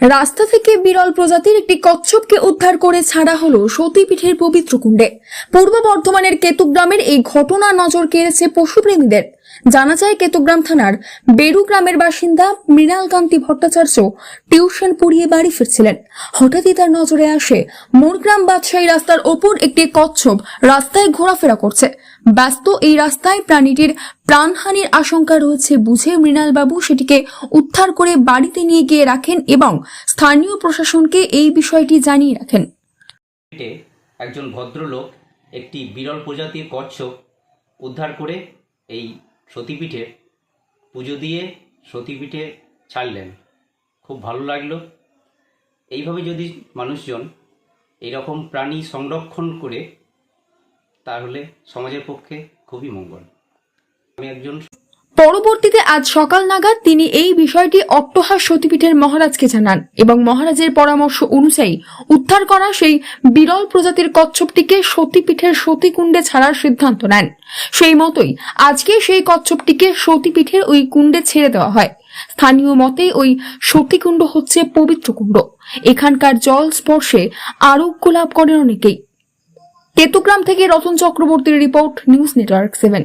রাস্তা থেকে বিরল প্রজাতির একটি কচ্ছপকে উদ্ধার করে ছাড়া হলো সতীপীঠের পবিত্র কুণ্ডে। পূর্ব বর্ধমানের কেতুগ্রামের এই ঘটনা নজর কেড়েছে পশুপ্রেমীদের। জানা যায় কেতুগ্রাম থানার বেরু গ্রামের বাসিন্দা মৃণালকান্তি ভট্টাচার্য টিউশন পড়িয়ে বাড়ি ফিরছিলেন। হঠাৎই তার নজরে আসে মোরগ্রাম বাদশাহী রাস্তার ওপর একটি কচ্ছপ রাস্তায় ঘোরাফেরা করছে। ব্যস্ত এই রাস্তায় প্রাণীটির প্রাণহানির আশঙ্কা রয়েছে বুঝে মৃণালবাবু সেটিকে উদ্ধার করে বাড়িতে নিয়ে গিয়ে রাখেন এবং স্থানীয় প্রশাসনকে এই বিষয়টি জানিয়ে রাখেন। একজন ভদ্রলোক একটি বিরল প্রজাতির কচ্ছপ উদ্ধার করে এই সতীপীঠে পুজো দিয়ে সতীপীঠে ছাড়লেন। খুব ভালো লাগল। এইভাবে যদি মানুষজন এরকম প্রাণী সংরক্ষণ করে, তাহলে সমাজের পক্ষে খুবই মঙ্গল। আমি একজন পরবর্তীতে আজ সকাল নাগাদ তিনি এই বিষয়টি অট্টহাস সতীপীঠের মহারাজকে জানান এবং মহারাজের পরামর্শ অনুযায়ী উদ্ধার করা সেই বিরল প্রজাতির কচ্ছপটিকে সতীপীঠের সতীকুণ্ডে ছাড়ার সিদ্ধান্ত নেন। সেই মতোই আজকে সেই কচ্ছপটিকে সতীপীঠের ওই কুণ্ডে ছেড়ে দেওয়া হয়। স্থানীয় মতে ওই সতীকুণ্ড হচ্ছে পবিত্র কুণ্ড। এখানকার জল স্পর্শে আরোগ্য লাভ করেন অনেকেই। কেতুগ্রাম থেকে রতন চক্রবর্তীর report news network seven.